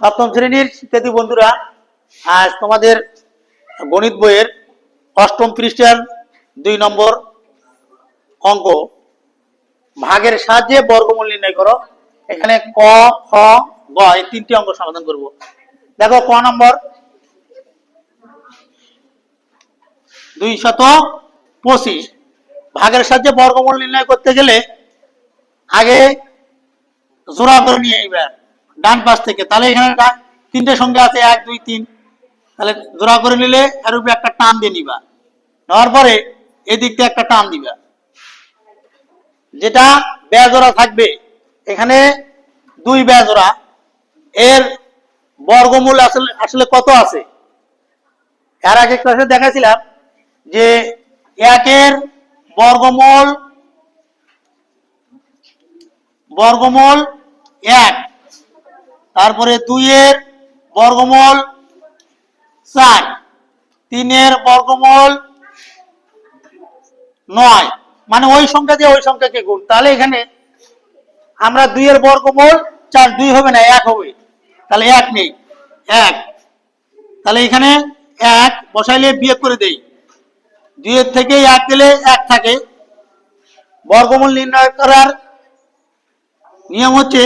সপ্তম শ্রেণির শিক্ষার্থী বন্ধুরা, আজ তোমাদের গণিত বইয়ের অষ্টম পৃষ্ঠার দুই নম্বর অঙ্ক। ভাগের সাহায্যে বর্গমূল নির্ণয় করো। এখানে ক, খ, গ এই তিনটি অঙ্ক সমাধান করব। দেখো, ক নম্বর। দুই শত পঁচিশ। ভাগের সাহায্যে বর্গমূল নির্ণয় করতে গেলে আগে জোড়া করে নিয়ে এবার ডান পাশ থেকে। তাহলে এখানে তিনটে সংখ্যা আছে, এক, দুই, তিন। তাহলে জোড়া করে নিলে এর উপরে একটা টান দিয়ে নিবা। নেওয়ার পরে এদিক থেকে একটা টান দিবা। যেটা বেজোড়া থাকবে, এখানে দুই বেজোড়া। এর বর্গমূল আসলে আসলে কত আছে? এর আগে ক্লাসে দেখাছিলাম যে একের বর্গমূল বর্গমূল এক। তারপরে দুইয়ের বর্গমূল চার, তিনের বর্গমূল নয়। মানে ওই সংখ্যা দিয়ে ওই সংখ্যাকে গুণ। তাহলে এখানে আমরা দুইয়ের বর্গমূল চার, দুই হবে না, এক হবে। তাহলে এক নেই, এক। তাহলে এখানে এক বসাইলে বিয়োগ করে দেই। দুইয়ের থেকে এক গেলে এক থাকে। বর্গমূল নির্ণয় করার নিয়ম হচ্ছে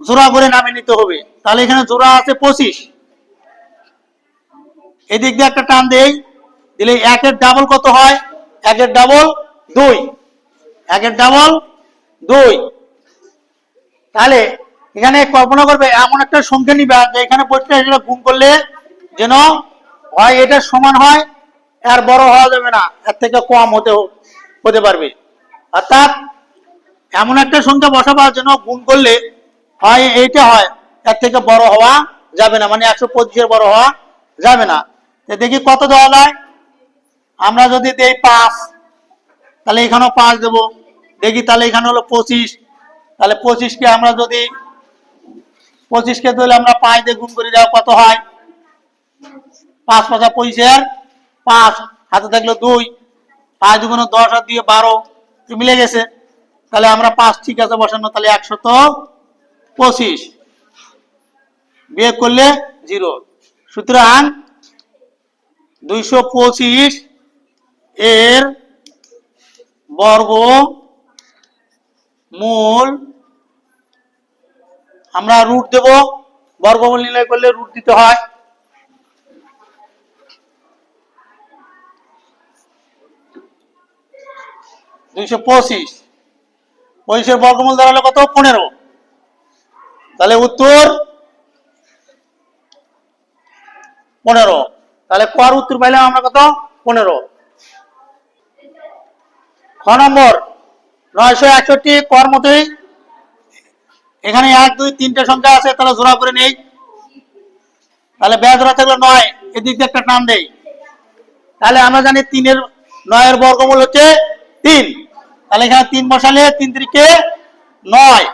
জোড়া করে নামে নিতে হবে। তাহলে এখানে জোড়া আছে পঁচিশ। এদিক দিয়ে একটা টান দেই। দিলে একের ডাবল কত হয়? একের ডাবল দুই। একের ডাবল দুই। তাহলে এখানে কল্পনা করবে, এমন একটা সংখ্যা নিবে যে এখানে এটা গুণ করলে যেন হয় এটা সমান হয়, আর বড় হওয়া যাবে না। এর থেকে কম হতে হতে পারবে। অর্থাৎ এমন একটা সংখ্যা বসাবার জন্য গুণ করলে হয়, এইটা হয়। এর থেকে বড় হওয়া যাবে না মানে একশো পঁচিশের বড় হওয়া যাবে না। দেখি কত দেওয়া যায়। আমরা যদি দেই পাঁচ, তাহলে এখানেও পাঁচ দেবো। দেখি তাহলে এখানে হলো পঁচিশ। তাহলে পঁচিশকে আমরা যদি, পঁচিশকে দিলে আমরা পাঁচ দিয়ে গুণ করে দেওয়া কত হয়? পাঁচ পাঁচা পঁচিশের পাঁচ, হাতে থাকল দুই, পাঁচ দুগুণ দশ আর দিয়ে বারো মিলে গেছে। তাহলে আমরা পাঁচ ঠিক আছে, বসানো, তাহলে একশো তো পঁচিশ। বিয়ে করলে জিরো। সুতরাং দুইশো পঁচিশ এর বর্গ মূল আমরা রুট দেব। বর্গমূল নির্ণয় করলে রুট দিতে হয়। দুইশো পঁচিশ। পঁচিশের বর্গমূল দাঁড়াল কত? পনেরো। তাহলে উত্তর পনেরো। তাহলে কর উত্তর পাইলাম আমরা কত? পনেরো। খ নম্বর, নয়শো একষট্টি কর মতোই এখানে এক, দুই, তিনটে সংখ্যা আছে, তাহলে জোড়া করে নেই। তাহলে ব্যাস জোড়া থাকলে নয়, এদিক দিয়ে একটা টান দেই। তাহলে আমরা জানি তিনের, নয়ের বর্গমূল হচ্ছে তিন। তাহলে এখানে তিন বসালে তিন তিরিকে নয়।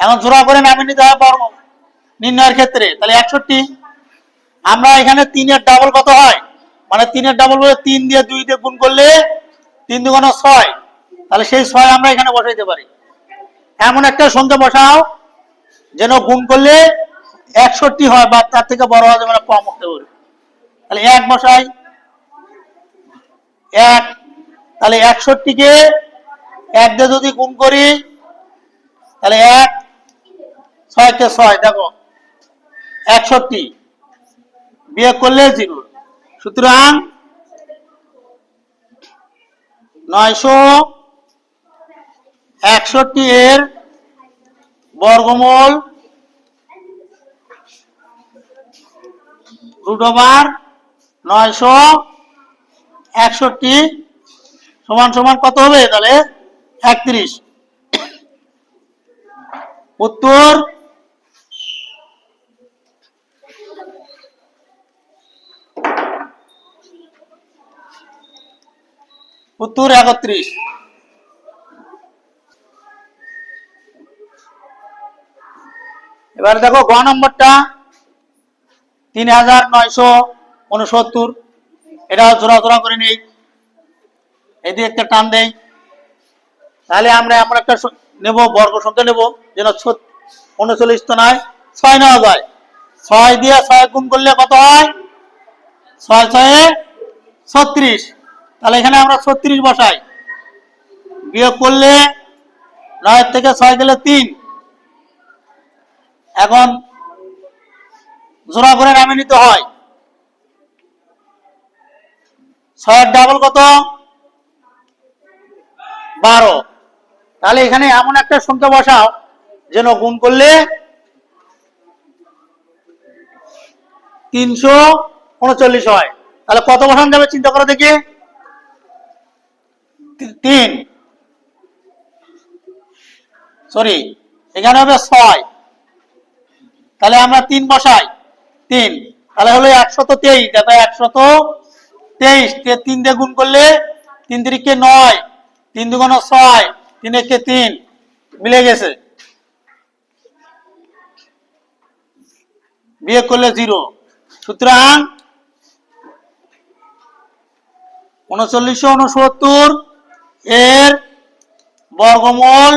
এখন জোড়া করে নামিয়ে নিতে হয় বর্গ নির্ণয়ের ক্ষেত্রে, তাহলে একষট্টি। আমরা এখানে তিনের ডাবল কত হয়? মানে তিনের ডাবল বলে তিন দিয়ে দুই দিয়ে গুণ করলে তিন দুগুণ ছয়। তাহলে সেই ছয় আমরা এখানে বসাইতে পারি। এমন একটা সংখ্যা বসাও, যেন গুণ করলে একষট্টি হয় বা তার থেকে বড় হওয়া যাবে না, কম হতে পারে। তাহলে এক বসাই, এক। তাহলে একষট্টিকে এক দিয়ে যদি গুণ করি, তাহলে এক ছয়, দেখো, একষট্টি। বিয়োগ করলে জিরো। সুতরাং নয়শো একষট্টি এর বর্গমূল ওভার নয়শো একষট্টি সমান সমান কত হবে? তাহলে একত্রিশ। উত্তর উত্তর একত্রিশ। এবার দেখো গ নম্বরটা, তিন হাজার নয়শো উনসত্তর। এটা জোড়া জোড়া করে নেই। এদিকে একটা টান দেই। তাহলে আমরা এমন একটা নেব, বর্গ সংখ্যা নেব, যেন উনচল্লিশ তো নয়, ছয় নেওয়া যায়। ছয় দিয়ে ছয় গুণ করলে কত হয়? ছয় ছয়ে ছত্রিশ। তাহলে এখানে আমরা ছত্রিশ বসাই। বিয়োগ করলে নয় থেকে ছয় গেলে তিন। এখন জোড়া করে নামে নিতে হয়। ছয়ের ডাবল কত? বারো। তাহলে এখানে এমন একটা সংখ্যা বসাও, যেন গুণ করলে তিনশো উনচল্লিশ হয়। তাহলে কত বসানো যাবে চিন্তা করো দেখি। তিন। সরি এখানে হবে ছয়। তাহলে আমরা তিন বসাই। তিন। তাহলে হলো একশত তেইশ। দেখো একশত তেইশ। তিন দিয়ে গুণ করলে তিন তিরিখে নয়। তিন দুগুণ ছয়। তিন একে তিন। মিলে গেছে। বিয়ে করলে জিরো। সুতরাং উনচল্লিশশো উনসত্তর এর বর্গমূল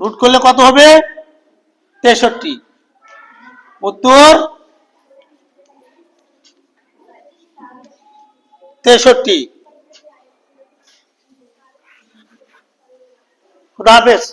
রুট করলে কত হবে? তেষট্টি। উত্তর? তেষট্টি। খুদা হাফেজ